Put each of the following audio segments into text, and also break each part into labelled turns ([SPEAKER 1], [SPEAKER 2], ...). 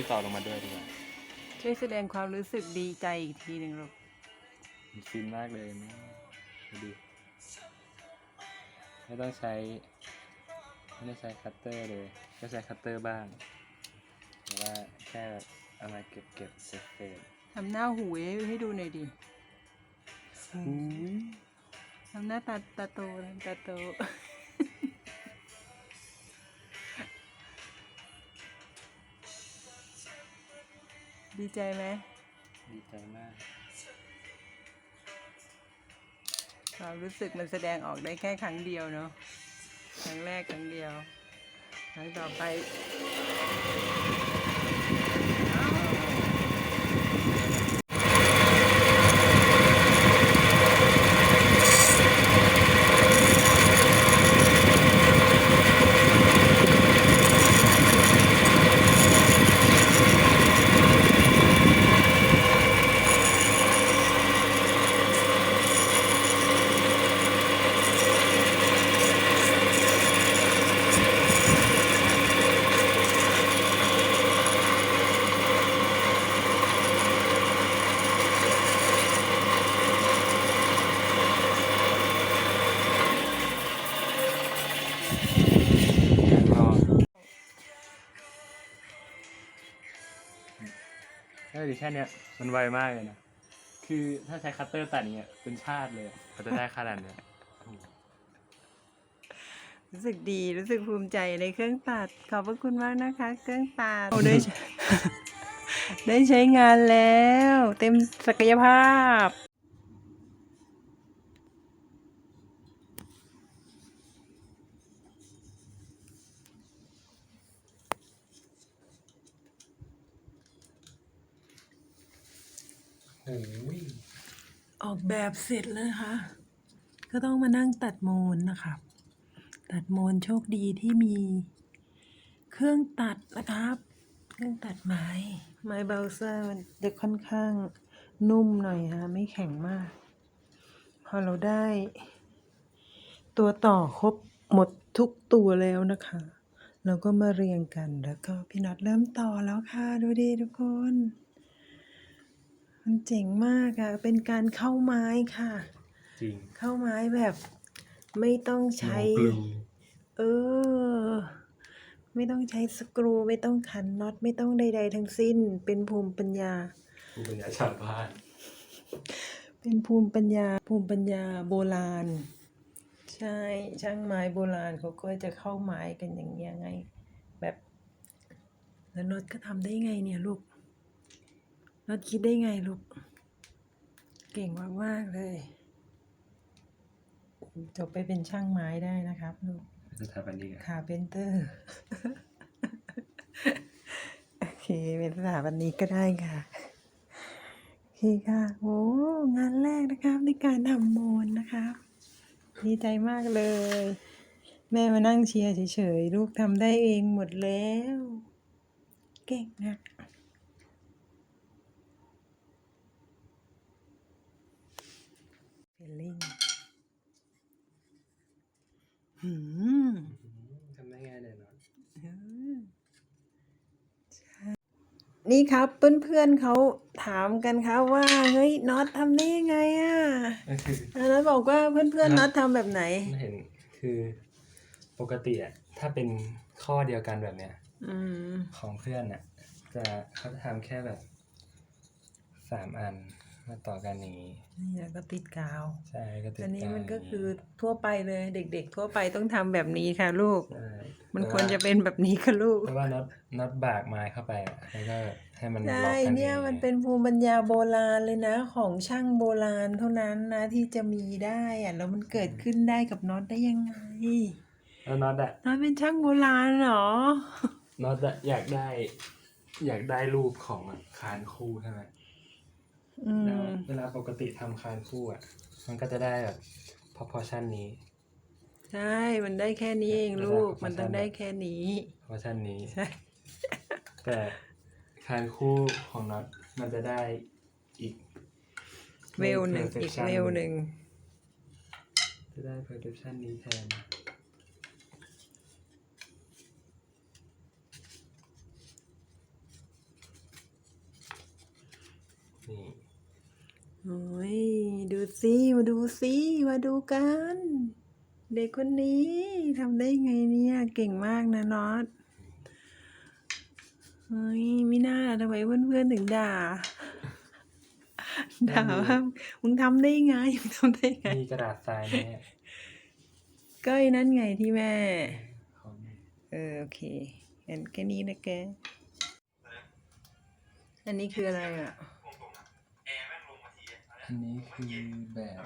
[SPEAKER 1] เอาดินสอลงมาด้วยดีกว่า
[SPEAKER 2] ช่วยแสดงความรู้สึกดีใจอีกทีหนึ่งลูก
[SPEAKER 1] มันฟินมากเลยนะดูดิไม่ต้องใช้ไม่ได้ใช้คัตเตอร์เลยก็ใช้คัตเตอร์บ้างแต่ว่าแค่แบบเอามาเก็บเก็บเศษเศษ
[SPEAKER 2] ทำหน้าหูให้ให้ดูหน่อยดิ
[SPEAKER 1] อุ้ย
[SPEAKER 2] ทำหน้าตาตาโตนะตาโต ดีใจไหม
[SPEAKER 1] ดีใจมาก
[SPEAKER 2] ความรู้สึกมันแสดงออกได้แค่ครั้งเดียวเนาะครั้งแรกครั้งเดียว ครั้งต่อไป
[SPEAKER 1] แค่ดีแค่เนี้ยมันไวมากเลยนะ คือถ้าใช้คัตเตอร์ตัดอย่างเงี้ยเป็นชาติเลยอะเขาจะได้ขนาดเนี้ย
[SPEAKER 2] รู้สึกดีรู้สึกภูมิใจในเครื่องตัด ขอบพระคุณมากนะคะ เครื่องตัดโอ้ได้ใช้ได้ใช้งานแล้ว เต็มศักยภาพ
[SPEAKER 1] อ
[SPEAKER 2] อกแบบเสร็จแล้วนะคะ ก็ต้องมานั่งตัดโมนนะครับตัดโมนโชคดีที่มีเครื่องตัดนะครับ เครื่องตัดไม้ ไม้เบลเซอร์มันจะค่อนข้างนุ่มหน่อยฮะไม่แข็งมาก พอเราได้ ตัวต่อครบหมดทุกตัวแล้วนะคะเราก็มาเรียงกันแล้วก็พี่น็อตเริ่มต่อแล้วค่ะ ดูดีทุกคน มันเจ๋งมากอะเป็นการเข้าไม้ค่ะ
[SPEAKER 1] จริง
[SPEAKER 2] เข้าไม้แบบไม่ต้องใช้
[SPEAKER 1] กลู
[SPEAKER 2] เออ ไม่ต้องใช้สกรูไม่ต้องขันน็อตไม่ต้องใด ๆ ทั้งสิ้น เป็นภูมิปัญญา
[SPEAKER 1] ภูมิปัญญาชาวบ้าน
[SPEAKER 2] เป็นภูมิปัญญาภูมิปัญญาโบราณ ใช่ช่างไม้โบราณเขาก็จะเข้าไม้กันอย่างเงี้ยไง แบบแล้วน็อตก็ทำได้ไงเนี่ยลูก น็อตคิดได้ไงลูก เก่งมากๆเลย จบไปเป็นช่างไม้ได้นะครับลูก
[SPEAKER 1] สถาปนิกอะ
[SPEAKER 2] คาเพนเตอร์ โอเค เป็นสถาบันนี้ก็ได้ค่ะโอเคค่ะโอ้งานแรกนะครับในการทำโมนนะครับดีใจมากเลย แม่มานั่งเชียร์เฉยๆ ลูกทำได้เองหมดแล้ว เก่งนะเฟ ลลิ่งหืม
[SPEAKER 1] ทำได้ง่ายเลยเนาะ
[SPEAKER 2] นี่ครับเพื่อนๆเขาถามกันครับว่าเฮ้ยน็อตทำได้ยังไงอะ
[SPEAKER 1] ก็คือ
[SPEAKER 2] อันนั้นบอกว่าเพื่อนๆน็อตทำแบบไหน
[SPEAKER 1] ไม่เห็นคือปกติอะถ้าเป็นข้อเดียวกันแบบเนี้ย
[SPEAKER 2] อืม
[SPEAKER 1] ของเพื่อนอะจะเขาจะทำแค่แบบสามอัน มาต่อกันอย่างนี้
[SPEAKER 2] นี่แล้วก็ติดกาว
[SPEAKER 1] ใช่ก็ติด
[SPEAKER 2] อันนี้า
[SPEAKER 1] ว
[SPEAKER 2] มันก็
[SPEAKER 1] ย่าง
[SPEAKER 2] คือทั่วไปเลยเด็ก ๆ ทั่วไปต้องทำแบบนี้ค่ะ ลูก
[SPEAKER 1] ใช่
[SPEAKER 2] มัน
[SPEAKER 1] แต่
[SPEAKER 2] ควรจะเป็นแบบนี้ค่ะลูก
[SPEAKER 1] เพราะว่าน็อตน็อตบากไม้เข้าไปอะแล้วก็ให้มันล็
[SPEAKER 2] ใช่
[SPEAKER 1] อกกัน
[SPEAKER 2] เนี่ย
[SPEAKER 1] อง
[SPEAKER 2] มันเป็นภูมิปัญญาโบราณเลยนะ ของช่างโบราณเท่านั้นนะที่จะมีได้อะแล้วมันเกิดขึ้นได้กับน็อตได้ยังไง
[SPEAKER 1] แล้วน็อตอะ
[SPEAKER 2] น็อตเป็นช่างโบราณเหรอ
[SPEAKER 1] น็อตอะอยากได้ อยากได้รูปของอะคานคู่ใช่ไหม
[SPEAKER 2] อื
[SPEAKER 1] แล้ว
[SPEAKER 2] ม
[SPEAKER 1] เวลาปกติทำคานคู่อะมันก็จะได้แบบ proportion นี้
[SPEAKER 2] ใช่มันได้แค่นี้เองลูก
[SPEAKER 1] ระดับ
[SPEAKER 2] มันต้องได้แค่นี้
[SPEAKER 1] proportion นี้
[SPEAKER 2] ใช่
[SPEAKER 1] แต่คานคู่ของน็อตมันจะได้อีก
[SPEAKER 2] เวลหนึ่งอีก
[SPEAKER 1] perfection
[SPEAKER 2] เวลหนึ่ง
[SPEAKER 1] จะได้ perfection นี้แทนนี่
[SPEAKER 2] โอ้ยดูสิมาดูสิมาดูกัน เด็กคนนี้ทำได้ไงเนี่ย เก่งมากนะน็อตเฮ้ยไม่น่าทำไมเพื่อนๆถึงด่า ด่าว่ามึงทำได้ไงมึงทำได้ไง
[SPEAKER 1] มีกระดาษทรายไหมเนี่ย
[SPEAKER 2] ก็ไอ้นั่นไงที่แม่
[SPEAKER 1] ของ
[SPEAKER 2] เออโอเคเห็นแค่นี้นะแก อันนี้คืออะไรอะ
[SPEAKER 1] อันนี้คือแบบ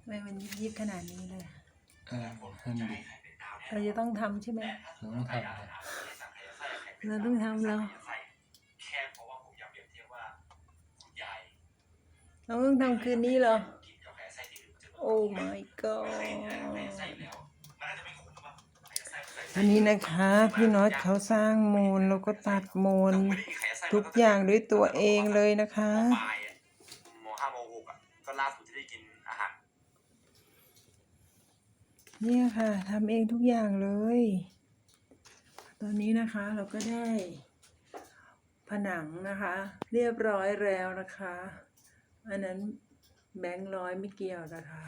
[SPEAKER 2] ทำไมมันยิบๆขนาดนี้เลย
[SPEAKER 1] อ่าฮันดิ
[SPEAKER 2] เราจะต้องทำใช่ไหม
[SPEAKER 1] เราต้องทำนะ
[SPEAKER 2] เราต้องทำแล้ว
[SPEAKER 3] แค่เพราะว่าผมอยากเปรียบเทียบว่าคุณยาย
[SPEAKER 2] เราต้องทำคืนนี้เหรอ
[SPEAKER 3] กินกาแฟไส้ที่ดื่มจะ
[SPEAKER 2] โอ้ my god
[SPEAKER 3] ไส้แล้ว อั
[SPEAKER 2] นนี้นะคะพี่น็อตเขาสร้างโมนแล้วก็ตัดโมน
[SPEAKER 3] ไม่ได้มีไข่ไส้
[SPEAKER 2] ทุกอย่างด้วยตัวเองเลยนะคะ
[SPEAKER 3] ปลายอะโมห้าโมหกอะก็ล่าสุดที่ได้กินอาหาร
[SPEAKER 2] เนี่ยค่ะทำเองทุกอย่างเลย ตอนนี้นะคะเราก็ได้ ผนังนะคะ เรียบร้อยแล้วนะคะ อันนั้นแบงค์ร้อยไม่เกี่ยวนะคะ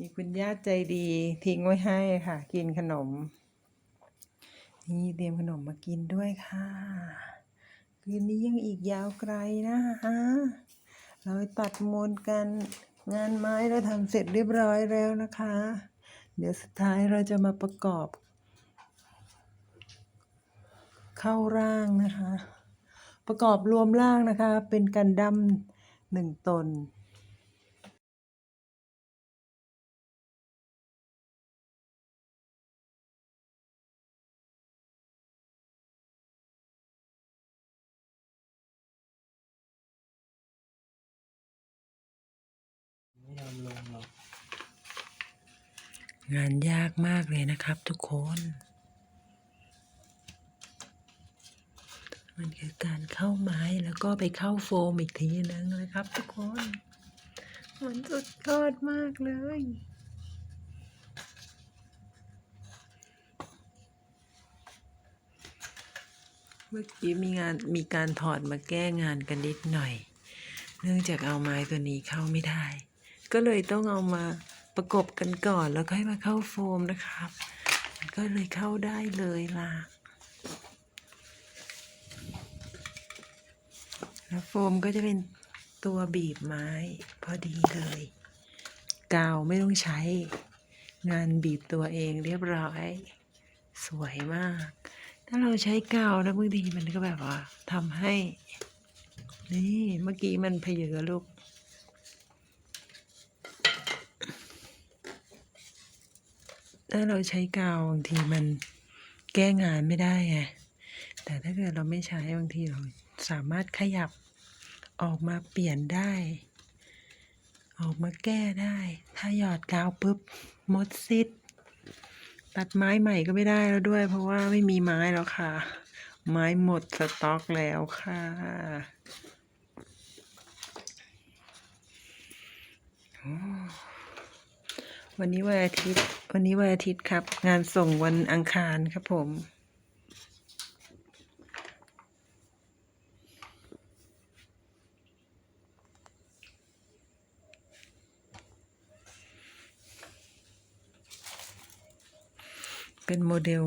[SPEAKER 2] มีคุณญาใจดีทิ้งไว้ให้ค่ะ กินขนม นี่เตรียมขนมมากินด้วยค่ะ คืนนี้ยังอีกยาวไกลนะคะเราตัดมนกันงานไม้เราทำเสร็จเรียบร้อยแล้วนะคะ เดี๋ยวสุดท้ายเราจะมาประกอบ เข้าร่างนะคะ ประกอบรวมร่างนะคะ เป็นกันดั้มหนึ่งตน
[SPEAKER 1] งา
[SPEAKER 2] นยากมากเลยนะครับทุกคน มันคือการเข้าไม้แล้วก็ไปเข้าโฟมอีกทีนึงนะครับ ทุกคน มันสุดยอดมากเลยเมื่อกี้มีงานมีการถอดมาแก้งานกันนิดหน่อย เนื่องจากเอาไม้ตัวนี้เข้าไม่ได้ ก็เลยต้องเอามา ประกบกันก่อนแล้วค่อยมาเข้าโฟมนะครับ มันก็เลยเข้าได้เลยล่ะ แล้วโฟมก็จะเป็นตัวบีบไม้พอดีเลย กาวไม่ต้องใช้งานบีบตัวเองเรียบร้อย สวยมาก ถ้าเราใช้กาวนะบางทีมันก็แบบว่าทำให้ นี่เมื่อกี้มันเพเยอลูก ถ้าเราใช้กาวบางทีมันแก้งานไม่ได้ไงแต่ถ้าเกิดเราไม่ใช้บางทีเราสามารถขยับออกมาเปลี่ยนได้ ออกมาแก้ได้ ถ้าหยอดกาวปุ๊บหมดสิทตัดไม้ใหม่ก็ไม่ได้แล้วด้วย เพราะว่าไม่มีไม้แล้วค่ะ ไม้หมดสต็อกแล้วค่ะโอ้ วันนี้วันอาทิตย์ วันนี้วันอาทิตย์ครับ งานส่งวันอังคารครับผม เป็นโมเดล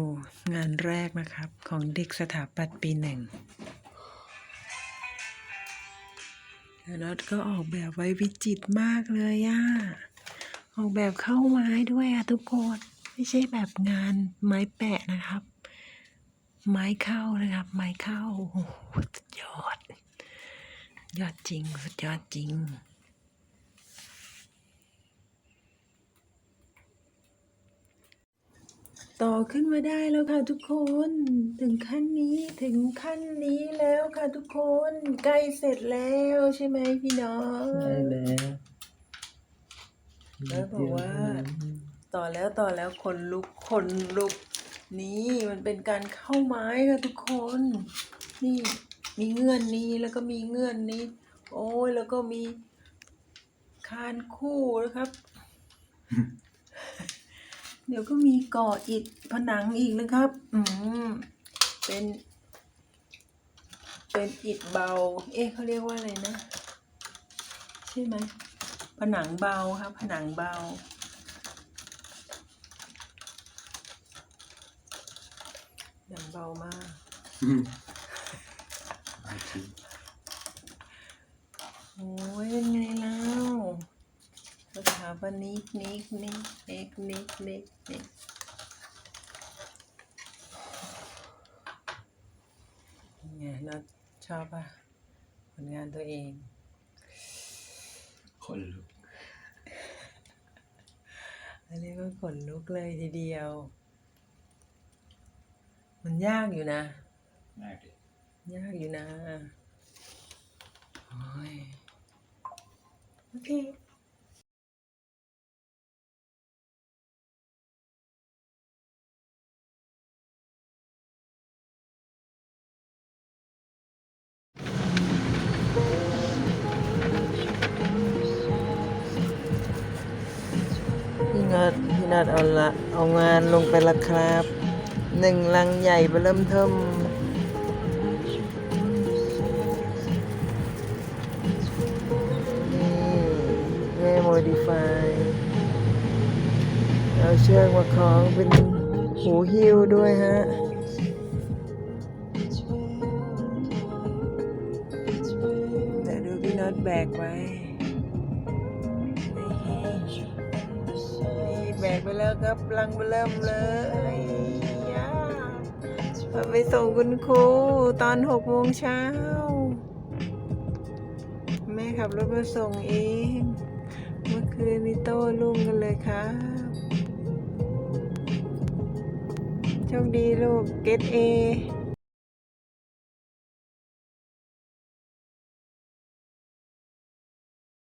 [SPEAKER 2] งานแรกนะครับ ของเด็กสถาปัตย์ปีหนึ่งแล้วน็อตก็ออกแบบไว้วิจิตรมากเลยอะ ออกแบบเข้าไม้ด้วยอะทุกคนไม่ใช่แบบงานไม้แปะนะครับ ไม้เข้านะครับ ไม้เข้าโอ้โหสุดยอด ยอดจริงสุดยอดจริงต่อขึ้นมาได้แล้วค่ะทุกคนถึงขั้นนี้ถึงขั้นนี้แล้วค่ะทุกคนใกล้เสร็จแล้วใช่ไหมพี่น้อง
[SPEAKER 1] ได้แล้ว
[SPEAKER 2] แล้วบอกว่า ต่อแล้วต่อแล้วคนลุกคนลุก นี่มันเป็นการเข้าไม้ค่ะทุกคน นี่มีเงื่อนนี้แล้วก็มีเงื่อนนี้ โอ้ยแล้วก็มีคานคู่นะครับ เดี๋ยวก็มีก่ออิฐผนังอีกนะครับ อืมเป็น เป็นอิฐเบา เอ๊ะเขาเรียกว่าอะไรนะ ใช่ไหม ผนังเบาครับผนังเบาผนังเบามาก
[SPEAKER 1] เอาจริง
[SPEAKER 2] โอ้ยเป็นไงแล้วสถาปนิกนิกนิกนิกนิกนิกนิกไงเราชอบป่ะผลงานตัวเอง
[SPEAKER 1] คนลุก
[SPEAKER 2] อันนี้ก็ขนลุกเลยทีเดียว มันยากอยู่นะ
[SPEAKER 1] มากเลย
[SPEAKER 2] ยากอยู่นะโอ้ยโอเค นัดพี่นัดเอาละเอางานลงไปละครับหนึ่งลังใหญ่ไปเริ่มเทิมนี่แม่โมดิฟายเอาเชือกมาคล้องเป็นหูหิ้วด้วยฮะ ลังไปเริ่มเลยย่าไปส่งคุณครูตอนหกโมงเช้า แม่ขับรถมาส่งเอง เมื่อคืนนี้โต้ลุ่งกันเลยครับโชคดีลูกเกตเอ